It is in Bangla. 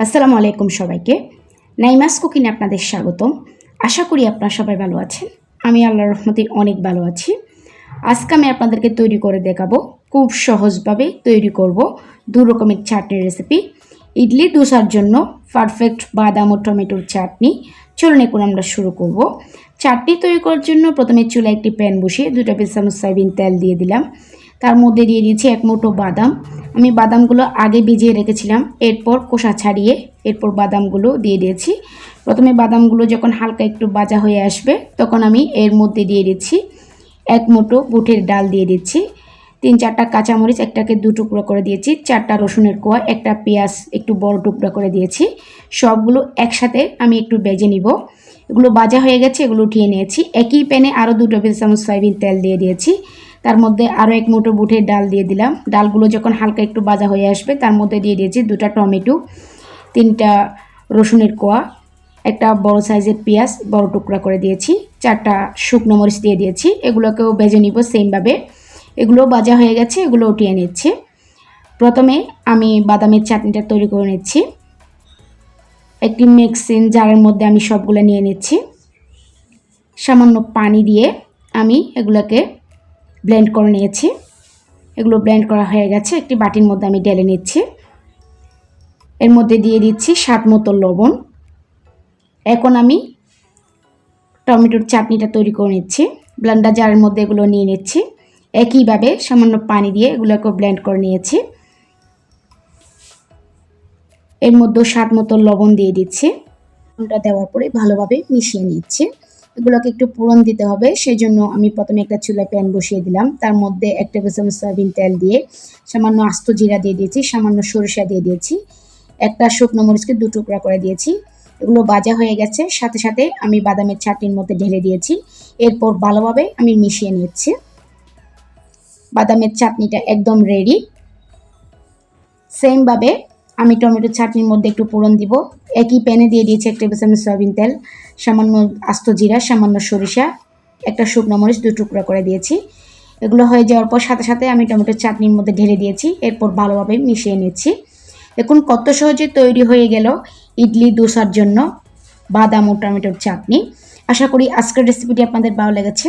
আসসালামু আলাইকুম সবাইকে। নাইমাস কুকিনে আপনাদের স্বাগতম। আশা করি আপনারা সবাই ভালো আছেন। আমি আল্লাহর রহমতে অনেক ভালো আছি। আজকে আমি আপনাদেরকে তৈরি করে দেখাবো, খুব সহজভাবে তৈরি করব দু রকমের চাটনির রেসিপি ইডলি দোসার জন্য পারফেক্ট বাদাম ও টমেটোর চাটনি। চলুন এখন আমরা শুরু করব। চাটনি তৈরি করার জন্য প্রথমে চুলা একটি প্যান বসিয়ে দুটো চামচ সয়াবিন তেল দিয়ে দিলাম। তার মধ্যে দিয়ে দিয়েছি এক মুঠো বাদাম। আমি বাদামগুলো আগে ভিজিয়ে রেখেছিলাম, এরপর কোষা ছাড়িয়ে এরপর বাদামগুলো দিয়ে দিয়েছি। প্রথমে বাদামগুলো যখন হালকা একটু বাজা হয়ে আসবে, তখন আমি এর মধ্যে দিয়ে দিচ্ছি এক মুঠো বুটের ডাল দিয়ে দিচ্ছি। তিন চারটা কাঁচামরিচ, একটাকে দু টুকরো করে দিয়েছি, চারটা রসুনের কোয়া, একটা পেঁয়াজ, একটু বড় টুকরো করে দিয়েছি। সবগুলো একসাথে আমি একটু বেজে নিব। এগুলো বাজা হয়ে গেছে, এগুলো উঠিয়ে নিয়েছি। একই প্যানে আরও দুটো বেশ চামচ সয়াবিন তেল দিয়ে দিয়েছি। তার মধ্যে আরও এক মুঠো বুটের ডাল দিয়ে দিলাম। ডালগুলো যখন হালকা একটু বাজা হয়ে আসবে, তার মধ্যে দিয়ে দিয়েছি দুটা টমেটো, তিনটা রসুনের কোয়া, একটা বড় সাইজের পেঁয়াজ বড় টুকরা করে দিয়েছি, চারটা শুকনো মরিচ দিয়ে দিয়েছি। এগুলোকেও ভেজে নিব সেমভাবে। এগুলো বাজা হয়ে গেছে, এগুলো উঠিয়ে নিচ্ছি। প্রথমে আমি বাদামের চাটনিটা তৈরি করে নিচ্ছি। একটি মিক্সিং জারের মধ্যে আমি সবগুলো নিয়ে নিচ্ছি। সামান্য পানি দিয়ে আমি এগুলোকে ব্লেন্ড করে নিয়েছি। এগুলো ব্লেন্ড করা হয়ে গেছে। একটি বাটির মধ্যে আমি ঢেলে নিচ্ছি। এর মধ্যে দিয়ে দিচ্ছি স্বাদ মতো লবণ। এখন আমি টমেটোর চাটনিটা তৈরি করে নিচ্ছি। ব্লেন্ডার জারের মধ্যে এগুলো নিয়ে নিচ্ছি। একইভাবে সামান্য পানি দিয়ে এগুলোকে ব্লেন্ড করে নিয়েছি। এর মধ্যে স্বাদ মতো লবণ দিয়ে দিচ্ছি। লবণটা দেওয়ার পরে ভালোভাবে মিশিয়ে নিচ্ছি। এগুলোকে একটু পূরণ দিতে হবে সেই জন্য আমি প্রথমে একটা চুলায় প্যান বসিয়ে দিলাম। তার মধ্যে এক টেবিল চামচ সয়াবিন তেল দিয়ে সামান্য আস্ত জিরা দিয়ে দিয়েছি, সামান্য সরিষা দিয়ে দিয়েছি, একটা শুকনো মরিচকে দু টুকরা করে দিয়েছি। এগুলো বাজা হয়ে গেছে, সাথে সাথে আমি বাদামের চাটনির মধ্যে ঢেলে দিয়েছি। এরপর ভালোভাবে আমি মিশিয়ে নিচ্ছি। বাদামের চাটনিটা একদম রেডি সেমভাবে আমি টমেটো চাটনির মধ্যে একটু পোড়ন দিব। একই প্যানে দিয়ে দিয়েছি এক টেবিল চামচ সয়াবিন তেল। সামান্য আস্ত জিরা, সামান্য সরিষা, একটা শুকনো মরিচ, দু টুকরা করে দিয়েছি। এগুলো হয়ে যাওয়ার পর সাথে সাথে আমি টমেটো চাটনির মধ্যে ঢেলে দিয়েছি। এরপর ভালোভাবে মিশিয়ে নিচ্ছি। দেখুন কত সহজে তৈরি হয়ে গেল ইডলি দোসার জন্য বাদাম ও টমেটোর চাটনি। আশা করি আজকের রেসিপিটি আপনাদের ভালো লেগেছে।